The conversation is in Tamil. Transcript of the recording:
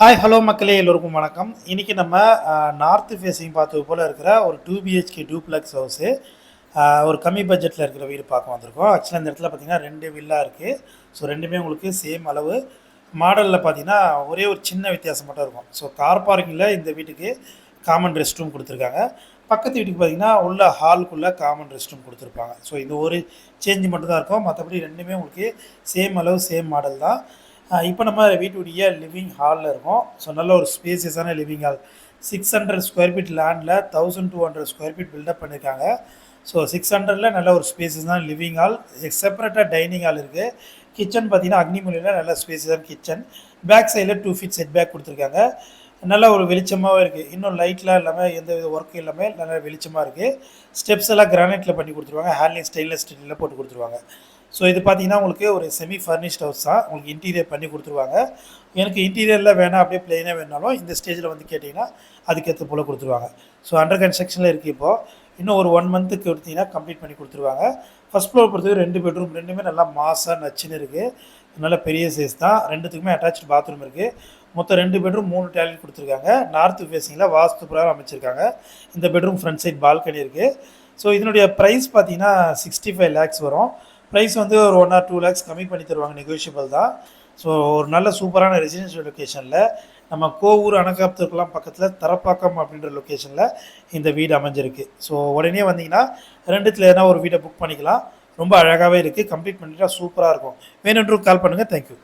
ஹாய் ஹலோ மக்களே எல்லோருக்கும் வணக்கம். இன்றைக்கி நம்ம நார்த்து ஃபேஸிங் பார்த்தது போல் இருக்கிற ஒரு டூ பிஹெச்கே டூப்ளெக்ஸ் ஹவுஸு ஒரு கம்மி பட்ஜெட்டில் இருக்கிற வீடு பார்க்க வந்திருக்கோம். ஆக்சுவலாக இந்த இடத்துல பார்த்தீங்கன்னா ரெண்டு வில்லா இருக்குது ஸோ ரெண்டுமே உங்களுக்கு சேம் அளவு. மாடலில் பார்த்தீங்கன்னா ஒரே ஒரு சின்ன வித்தியாசம் மட்டும் இருக்கும். ஸோ கார் பார்க்கிங்கில் இந்த வீட்டுக்கு காமன் ரெஸ்ட் ரூம் கொடுத்துருக்காங்க. பக்கத்து வீட்டுக்கு பார்த்தீங்கன்னா உள்ள ஹாலுக்குள்ளே காமன் ரெஸ்ட் ரூம் கொடுத்துருப்பாங்க. ஸோ இந்த ஒரு சேஞ்ச் மட்டும் தான் இருக்கும். மற்றபடி ரெண்டுமே உங்களுக்கு சேம் அளவு சேம் மாடல் தான். இப்போ நம்ம வீட்டுடைய லிவிங் ஹாலில் இருக்கோம். ஸோ நல்ல ஒரு ஸ்பேசியஸான living hall six hundred square feet லேண்டில் thousand two hundred square feet built up பண்ணியிருக்காங்க ஸோ சிக்ஸ் ஹண்ட்ரடில் நல்ல ஒரு ஸ்பேசியஸான லிவிங் ஹால் செப்பரேட்டாக டைனிங் ஹால் இருக்குது கிச்சன் பார்த்தீங்கன்னா அக்னிமொழியில் நல்ல ஸ்பேசியஸான கிச்சன் பேக் சைடில் டூ ஃபீட் செட் பேக் கொடுத்துருக்காங்க. நல்ல ஒரு வெளிச்சமாகவே இருக்குது இன்னும் லைட்லாம் இல்லாமல் எந்த வித ஒர்க்கும் இல்லாமல் நல்ல வெளிச்சமாக இருக்குது ஸ்டெப்ஸ் எல்லாம் கிரானைட்டில் பண்ணி கொடுத்துருவாங்க. ஹேண்ட்லிங் ஸ்டெயின்லெஸ் ஸ்டீலில் போட்டு கொடுத்துருவாங்க. ஸோ இது பார்த்தீங்கன்னா உங்களுக்கு ஒரு செமி ஃபர்னிஷ்ட் ஹவுஸ் தான். உங்களுக்கு இன்டீரியர் பண்ணி கொடுத்துருவாங்க. எனக்கு இன்டீரியரில் வேணாம் அப்படியே பிளெயினாக வேணாலும் இந்த ஸ்டேஜில் வந்து கேட்டிங்கன்னா அதுக்கேற்ற போல் கொடுத்துருவாங்க. ஸோ அண்டர் கன்ஸ்ட்ரக்ஷனில் இருக்குது இப்போது இன்னும் ஒரு ஒன் மந்த்துக்கு கொடுத்தீங்கன்னா கம்ப்ளீட் பண்ணி கொடுத்துருவாங்க. ஃபஸ்ட் ஃப்ளோர் பொறுத்தவரை ரெண்டு பெட்ரூம் ரெண்டுமே நல்லா மாசாக நச்சுன்னு இருக்குது நல்ல பெரிய சைஸ் தான். ரெண்டுத்துக்குமே அட்டாச்சு பாத்ரூம் இருக்குது மொத்தம் ரெண்டு பெட்ரூம் மூணு டாய்லெட் கொடுத்துருக்காங்க. நார்த் ஃபேஸிங்கில் வாஸ்து பிரகாரம் அமைச்சிருக்காங்க. இந்த பெட்ரூம் ஃப்ரண்ட் சைட் பால்கனி இருக்குது ஸோ இதனுடைய ப்ரைஸ் பார்த்தீங்கன்னா சிக்ஸ்டி ஃபைவ் லேக்ஸ் வரும். ப்ரைஸ் வந்து ஒரு ஒன் ஆர் டூ லேக்ஸ் கம்மி பண்ணி தருவாங்க நெகோஷியபிள் தான். ஸோ ஒரு நல்ல சூப்பரான ரெசிடென்ஷியல் லொக்கேஷனில் நம்ம கோவூர் அணக்காப்தருக்குலாம் பக்கத்தில் தரப்பாக்கம் அப்படின்ற லொக்கேஷனில் இந்த வீடு அமைஞ்சிருக்கு. ஸோ உடனே வந்தீங்கன்னா ரெண்டுத்தில் எதனா ஒரு வீடை புக் பண்ணிக்கலாம். ரொம்ப அழகாகவே இருக்குது கம்ப்ளீட் பண்ணிட்டா சூப்பராக இருக்கும். வேணுன்றும் கால் பண்ணுங்கள் தேங்க்யூ